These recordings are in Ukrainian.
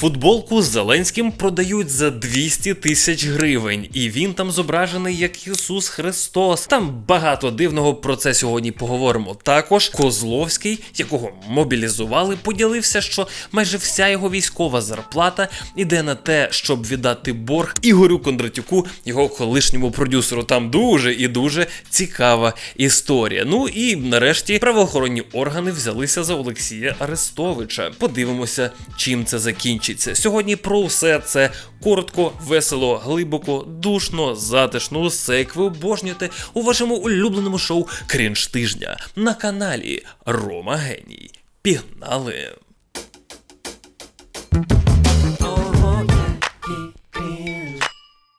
Футболку з Зеленським продають за 200 тисяч гривень, і він там зображений як Ісус Христос. Там багато дивного про це сьогодні поговоримо. Також Козловський, якого мобілізували, поділився, що майже вся його військова зарплата іде на те, щоб віддати борг Ігорю Кондратюку, його колишньому продюсеру. Там дуже і дуже цікава історія. Ну і нарешті правоохоронні органи взялися за Олексія Арестовича. Подивимося, чим це закінчиться. Сьогодні про все це коротко, весело, глибоко, душно, затишно, все як ви обожнюєте у вашому улюбленому шоу Крінж тижня на каналі Рома Геній. Пігнали!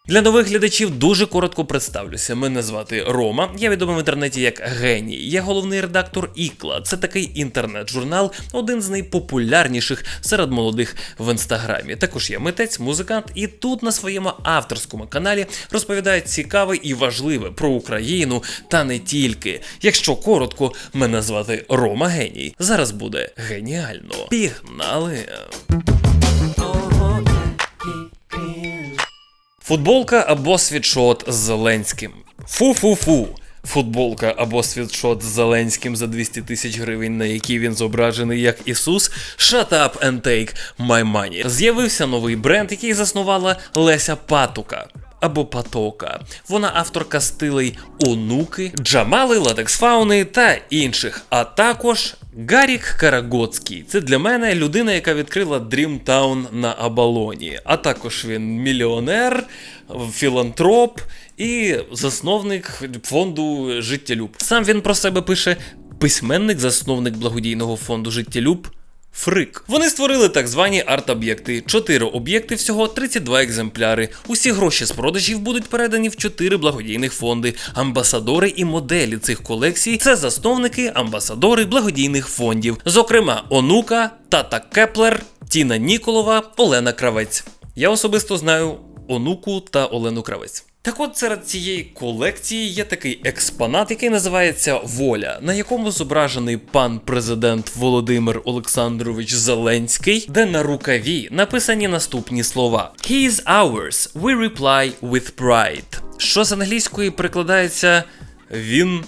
Для нових глядачів дуже коротко представлюся. Мене звати Рома. Я відомий в інтернеті як Геній. Я головний редактор Ікла. Це такий інтернет-журнал, один з найпопулярніших серед молодих в інстаграмі. Також я митець, музикант, і тут на своєму авторському каналі розповідаю цікаве і важливе про Україну та не тільки. Якщо коротко, мене звати Рома Геній. Зараз буде геніально. Пігнали! Футболка або світшот з Зеленським. Фу-фу-фу. Футболка або світшот з Зеленським за 200 тисяч гривень, на якій він зображений як Ісус. Shut up and take my money. З'явився новий бренд, який заснувала Леся Патука. Або Патока. Вона авторка стилей онуки, Джамали, Латекс Фауни та інших, а також Гарік Карагоцький. Це для мене людина, яка відкрила Дрімтаун на Абалоні. А також він мільйонер, філантроп і засновник фонду Життєлюб. Сам він про себе пише письменник, засновник благодійного фонду Життєлюб. Фрик. Вони створили так звані арт-об'єкти. Чотири об'єкти, всього 32 екземпляри. Усі гроші з продажів будуть передані в чотири благодійних фонди. Амбасадори і моделі цих колекцій це засновники, амбасадори благодійних фондів. Зокрема, Онука, Тата Кеплер, Тіна Ніколова, Олена Кравець. Я особисто знаю Онуку та Олену Кравець. Так от серед цієї колекції є такий експонат, який називається Воля, на якому зображений пан президент Володимир Олександрович Зеленський, де на рукаві написані наступні слова: He is ours, we reply with pride. Що з англійської прикладається Він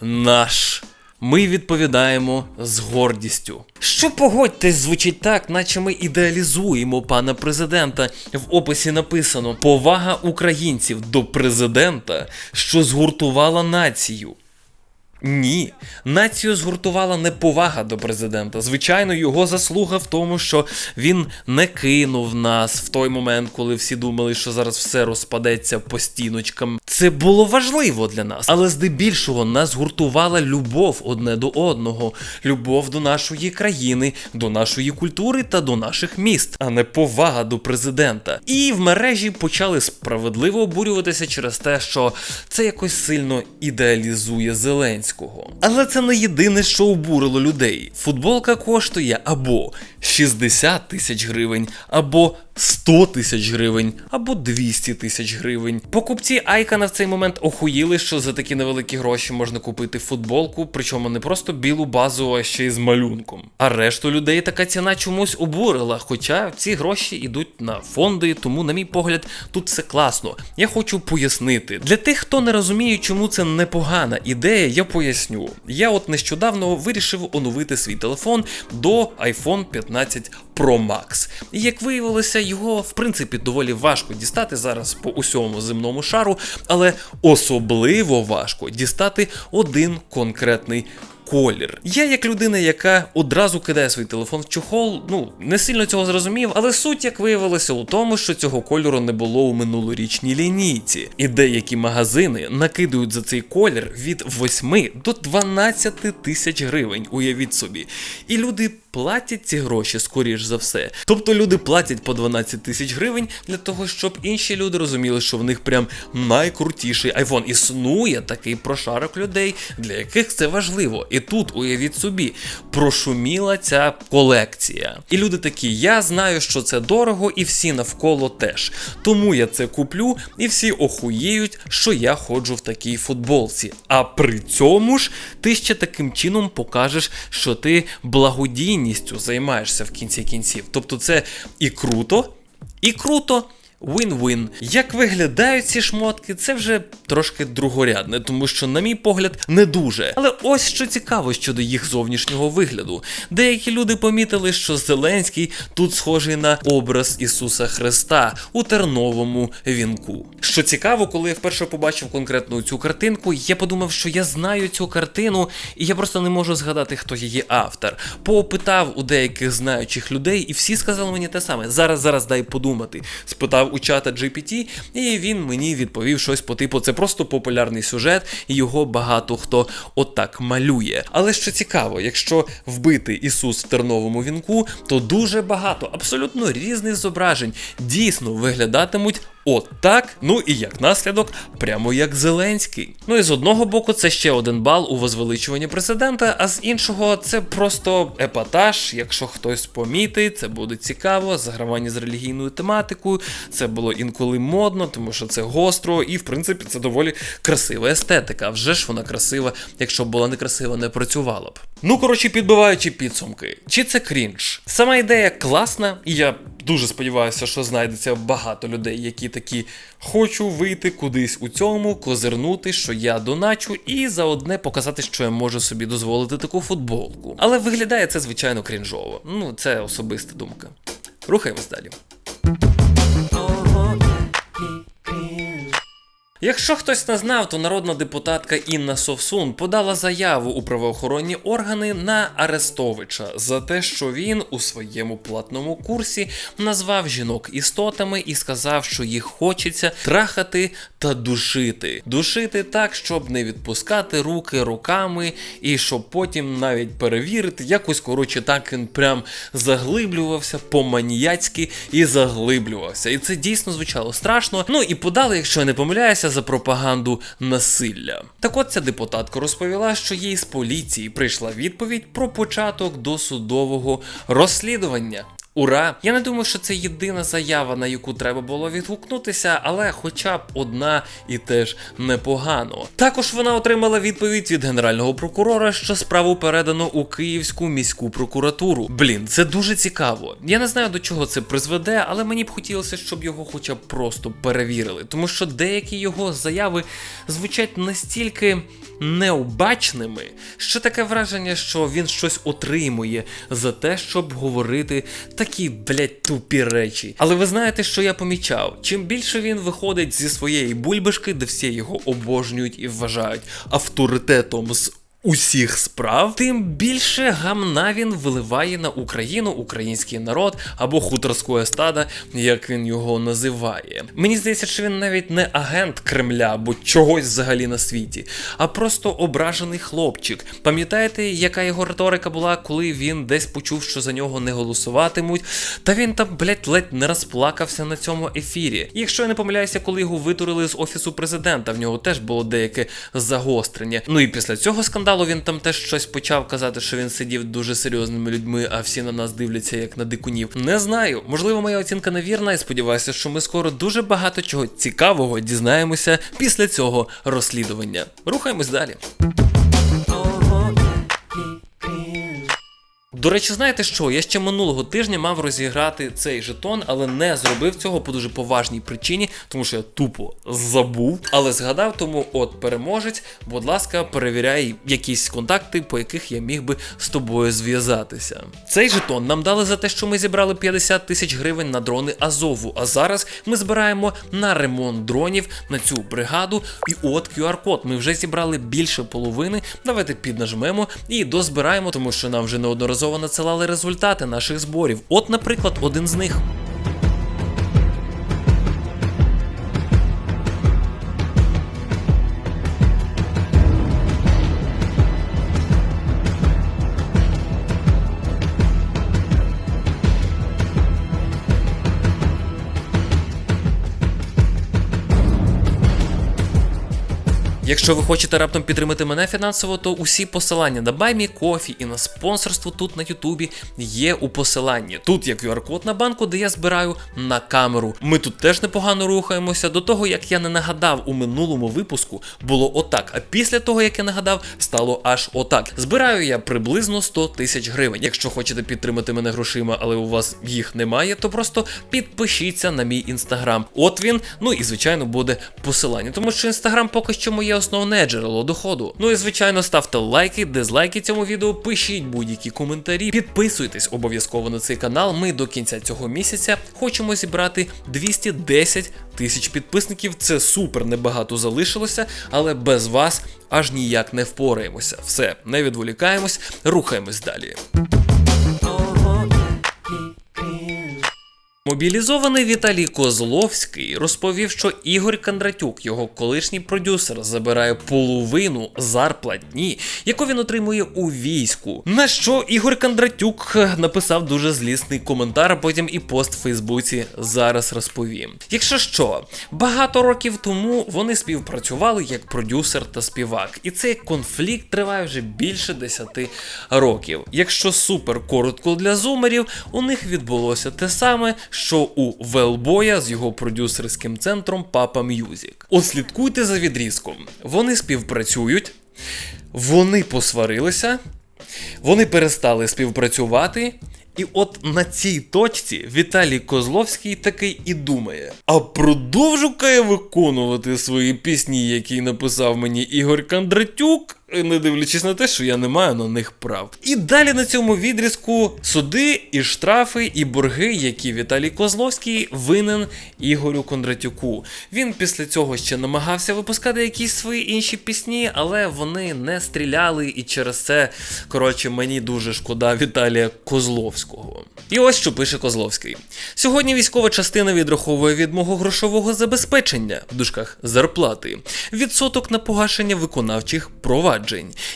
наш. Ми відповідаємо з гордістю. Що погодьтесь, звучить так, наче ми ідеалізуємо пана президента. В описі написано повага українців до президента, що згуртувала націю. Ні, націю згуртувала не повага до президента. Звичайно, його заслуга в тому, що він не кинув нас в той момент, коли всі думали, що зараз все розпадеться по стіночкам. Це було важливо для нас, але здебільшого нас гуртувала любов одне до одного, любов до нашої країни, до нашої культури та до наших міст, а не повага до президента. І в мережі почали справедливо обурюватися через те, що це якось сильно ідеалізує Зеленського. Але це не єдине, що обурило людей. Футболка коштує або 60 тисяч гривень, або 100 тисяч гривень, або 200 тисяч гривень. Покупці Айкана в цей момент охуїли, що за такі невеликі гроші можна купити футболку, причому не просто білу базу, а ще й з малюнком. А решту людей така ціна чомусь обурила. Хоча ці гроші йдуть на фонди, тому, на мій погляд, тут все класно. Я хочу пояснити. Для тих, хто не розуміє, чому це непогана ідея, я поясню. Я от нещодавно вирішив оновити свій телефон до iPhone 15 Pro Max. І як виявилося, його в принципі доволі важко дістати зараз по усьому земному шару, але особливо важко дістати один конкретний. Колір. Я, як людина, яка одразу кидає свій телефон в чохол, ну не сильно цього зрозумів, але суть, як виявилося, у тому, що цього кольору не було у минулорічній лінійці. І деякі магазини накидують за цей колір від 8 до 12 тисяч гривень, уявіть собі. І люди платять ці гроші, скоріш за все. Тобто люди платять по 12 тисяч гривень для того, щоб інші люди розуміли, що в них прям найкрутіший айфон. Існує такий прошарок людей, для яких це важливо. І тут, уявіть собі, прошуміла ця колекція. І люди такі, я знаю, що це дорого, і всі навколо теж. Тому я це куплю, і всі охуєють, що я ходжу в такій футболці. А при цьому ж ти ще таким чином покажеш, що ти благодійний цінністю займаєшся в кінці кінців. Тобто, це і круто, і круто. Win-win. Як виглядають ці шмотки, це вже трошки другорядне, тому що, на мій погляд, не дуже. Але ось що цікаво щодо їх зовнішнього вигляду. Деякі люди помітили, що Зеленський тут схожий на образ Ісуса Христа у терновому вінку. Що цікаво, коли я вперше побачив конкретно цю картинку, я подумав, що я знаю цю картину, і я просто не можу згадати, хто її автор. Попитав у деяких знаючих людей, і всі сказали мені те саме. Зараз, зараз дай подумати. Спитав у чата GPT, і він мені відповів щось по типу: це просто популярний сюжет, і його багато хто отак малює. Але що цікаво, якщо вбити Ісус в терновому вінку, то дуже багато абсолютно різних зображень дійсно виглядатимуть. От так, ну і як наслідок, прямо як Зеленський. Ну і з одного боку, це ще один бал у возвеличуванні президента, а з іншого, це просто епатаж. Якщо хтось помітить, це буде цікаво, загравання з релігійною тематикою. Це було інколи модно, тому що це гостро, і в принципі це доволі красива естетика. Вже ж вона красива, якщо б була не красива, не працювала б. Ну коротше, підбиваючи підсумки, чи це крінж? Сама ідея класна, і я дуже сподіваюся, що знайдеться багато людей, які такі хочу вийти кудись у цьому, козирнути, що я доначу, і заодне показати, що я можу собі дозволити таку футболку. Але виглядає це звичайно крінжово. Ну, це особиста думка. Рухаємось далі. Якщо хтось не знав, то народна депутатка Інна Совсун подала заяву у правоохоронні органи на Арестовича за те, що він у своєму платному курсі назвав жінок істотами і сказав, що їх хочеться трахати та душити. Душити так, щоб не відпускати руки руками, і щоб потім навіть перевірити, якось коротше так він прям заглиблювався по-маніяцьки і заглиблювався. І це дійсно звучало страшно. Ну і подали, якщо я не помиляюся, за пропаганду насилля. Так от ця депутатка розповіла, що їй з поліції прийшла відповідь про початок досудового розслідування. Ура! Я не думаю, що це єдина заява, на яку треба було відгукнутися, але хоча б одна і теж непогано. Також вона отримала відповідь від генерального прокурора, що справу передано у Київську міську прокуратуру. Блін, це дуже цікаво. Я не знаю до чого це призведе, але мені б хотілося, щоб його хоча б просто перевірили, тому що деякі його заяви звучать настільки необачними, що таке враження, що він щось отримує за те, щоб говорити такі, блять, тупі речі. Але ви знаєте, що я помічав? Чим більше він виходить зі своєї бульбашки, де всі його обожнюють і вважають авторитетом з усіх справ, тим більше гамна він виливає на Україну, український народ або хуторського стада, як він його називає. Мені здається, що він навіть не агент Кремля або чогось взагалі на світі, а просто ображений хлопчик. Пам'ятаєте, яка його риторика була, коли він десь почув, що за нього не голосуватимуть? Та він там, блять, ледь не розплакався на цьому ефірі. Якщо я не помиляюся, коли його витурили з офісу президента, в нього теж було деяке загострення. Ну і після цього скандалу він там теж щось почав казати, що він сидів дуже серйозними людьми, а всі на нас дивляться як на дикунів. Не знаю. Можливо, моя оцінка невірна, і сподіваюся, що ми скоро дуже багато чого цікавого дізнаємося після цього розслідування. Рухаємось далі. До речі, знаєте що? Я ще минулого тижня мав розіграти цей жетон, але не зробив цього по дуже поважній причині, тому що я тупо забув. Але згадав, тому от переможець, будь ласка, перевіряй якісь контакти, по яких я міг би з тобою зв'язатися. Цей жетон нам дали за те, що ми зібрали 50 тисяч гривень на дрони Азову. А зараз ми збираємо на ремонт дронів на цю бригаду. І от QR-код. Ми вже зібрали більше половини. Давайте піднажмемо і дозбираємо, тому що нам вже неодноразово надсилали результати наших зборів. От, наприклад, один з них. Якщо ви хочете раптом підтримати мене фінансово, то усі посилання на Баймі Кофі і на спонсорство тут на Ютубі є у посиланні. Тут є QR-код на банку, де я збираю на камеру. Ми тут теж непогано рухаємося. До того як я не нагадав у минулому випуску, було отак. А після того як я нагадав, стало аж отак. Збираю я приблизно 100 тисяч гривень. Якщо хочете підтримати мене грошима, але у вас їх немає, то просто підпишіться на мій інстаграм. От він, ну і звичайно буде посилання, тому що інстаграм поки що моє основне джерело доходу. Ну і звичайно, ставте лайки, дизлайки цьому відео, пишіть будь-які коментарі, підписуйтесь обов'язково на цей канал. Ми до кінця цього місяця хочемо зібрати 210 тисяч підписників. Це супер небагато залишилося, але без вас аж ніяк не впораємося. Все, не відволікаємось, рухаємось далі. Мобілізований Віталій Козловський розповів, що Ігор Кондратюк, його колишній продюсер, забирає половину зарплатні, яку він отримує у війську. На що Ігор Кондратюк написав дуже злісний коментар, а потім і пост в Фейсбуці зараз розповім. Якщо що, багато років тому вони співпрацювали як продюсер та співак, і цей конфлікт триває вже більше 10 років. Якщо супер коротко для зумерів, у них відбулося те саме що у Велбоя з його продюсерським центром Papa Music. От слідкуйте за відрізком. Вони співпрацюють, вони посварилися, вони перестали співпрацювати. І от на цій точці Віталій Козловський такий і думає: а продовжу-ка я виконувати свої пісні, які написав мені Ігор Кондратюк, не дивлячись на те, що я не маю на них прав. І далі на цьому відрізку суди і штрафи, і борги, які Віталій Козловський винен Ігорю Кондратюку. Він після цього ще намагався випускати якісь свої інші пісні, але вони не стріляли, і через це, коротше, мені дуже шкода Віталія Козловського. І ось що пише Козловський. Сьогодні військова частина відраховує від мого грошового забезпечення в дужках зарплати, відсоток на погашення виконавчих проваджень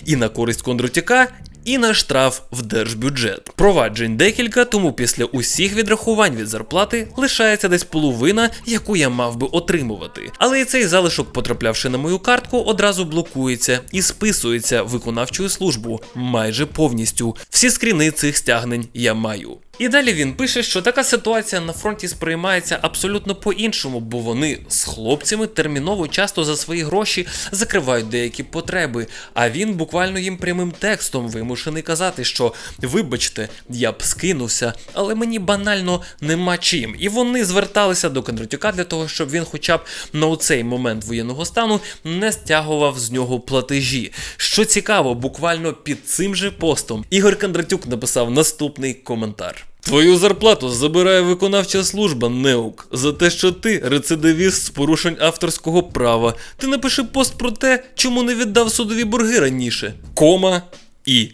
і на користь Кондратюка, і на штраф в держбюджет. Проваджень декілька, тому після усіх відрахувань від зарплати лишається десь половина, яку я мав би отримувати. Але і цей залишок, потраплявши на мою картку, одразу блокується і списується в виконавчу службу майже повністю. Всі скріни цих стягнень я маю. І далі він пише, що така ситуація на фронті сприймається абсолютно по-іншому, бо вони з хлопцями терміново часто за свої гроші закривають деякі потреби. А він буквально їм прямим текстом вимушений казати, що вибачте, я б скинувся, але мені банально нема чим. І вони зверталися до Кондратюка для того, щоб він, хоча б на оцей момент воєнного стану, не стягував з нього платежі. Що цікаво, буквально під цим же постом Ігор Кондратюк написав наступний коментар. Твою зарплату забирає виконавча служба НЕУК за те, що ти рецидивіст з порушень авторського права. Ти напиши пост про те, чому не віддав судові борги раніше. Кома і.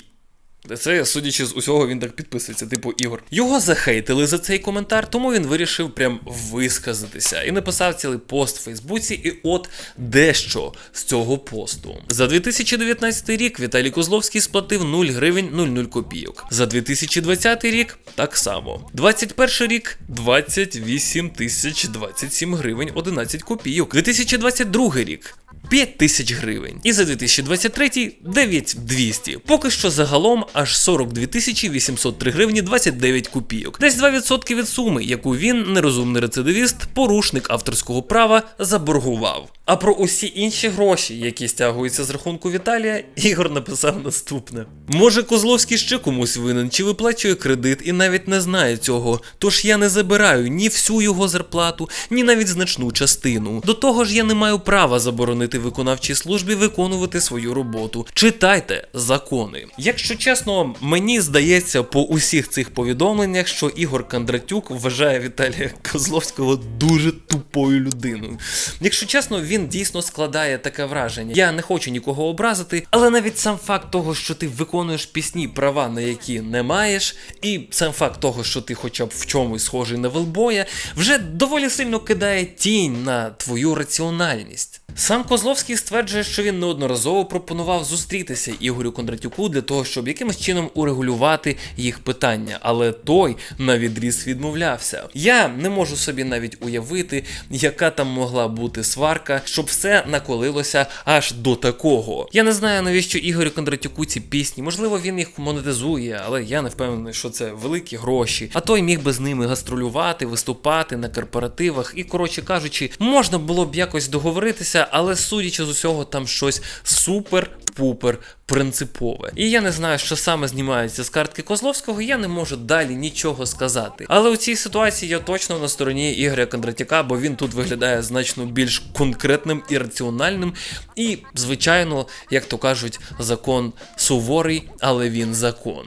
Це, судячи з усього, він так підписується, типу Ігор. Його захейтили за цей коментар, тому він вирішив прям висказатися і написав цілий пост в Фейсбуці. І от дещо з цього посту. За 2019 рік Віталій Козловський сплатив 0 гривень 00 копійок. За 2020 рік так само. 21 рік 28 тисяч 27 гривень 11 копійок. 2022 рік 5 тисяч гривень. І за 2023 9200. Поки що загалом аж 42 тисячі 803 гривні 29 копійок. Десь 2% від суми, яку він, нерозумний рецидивіст, порушник авторського права, заборгував. А про усі інші гроші, які стягуються з рахунку Віталія, Ігор написав наступне: може Козловський ще комусь винен, чи виплачує кредит і навіть не знає цього. Тож я не забираю ні всю його зарплату, ні навіть значну частину. До того ж, я не маю права заборонити виконавчій службі виконувати свою роботу. Читайте закони. Якщо чесно, мені здається по усіх цих повідомленнях, що Ігор Кондратюк вважає Віталія Козловського дуже тупою людиною. Якщо чесно, він дійсно складає таке враження. Я не хочу нікого образити, але навіть сам факт того, що ти виконуєш пісні, права на які не маєш, і сам факт того, що ти хоча б в чомусь схожий на велбоя, вже доволі сильно кидає тінь на твою раціональність. Сам Козловський стверджує, що він неодноразово пропонував зустрітися Ігорю Кондратюку для того, щоб якимось чином урегулювати їх питання, але той на відріз відмовлявся. Я не можу собі навіть уявити, яка там могла бути сварка щоб все наколилося аж до такого. Я не знаю, навіщо Ігорю Кондратюку ці пісні. Можливо, він їх монетизує, але я не впевнений, що це великі гроші. А той міг би з ними гастролювати, виступати на корпоративах. І, коротше кажучи, можна було б якось договоритися, але судячи з усього, там щось супер-пупер принципове. І я не знаю, що саме знімається з картки Козловського, я не можу далі нічого сказати. Але у цій ситуації я точно на стороні Ігоря Кондратюка, бо він тут виглядає значно більш конкретним і раціональним. І, звичайно, як то кажуть, закон суворий, але він закон.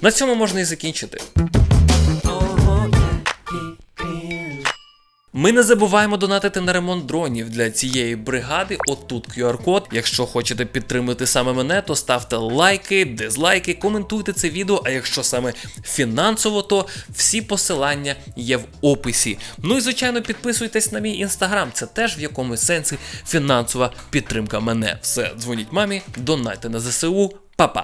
На цьому можна і закінчити. Ми не забуваємо донатити на ремонт дронів для цієї бригади. Отут QR-код. Якщо хочете підтримати саме мене, то ставте лайки, дизлайки, коментуйте це відео. А якщо саме фінансово, то всі посилання є в описі. Ну і звичайно, підписуйтесь на мій інстаграм. Це теж в якомусь сенсі фінансова підтримка мене. Все, дзвоніть мамі, донайте на ЗСУ, Па-па!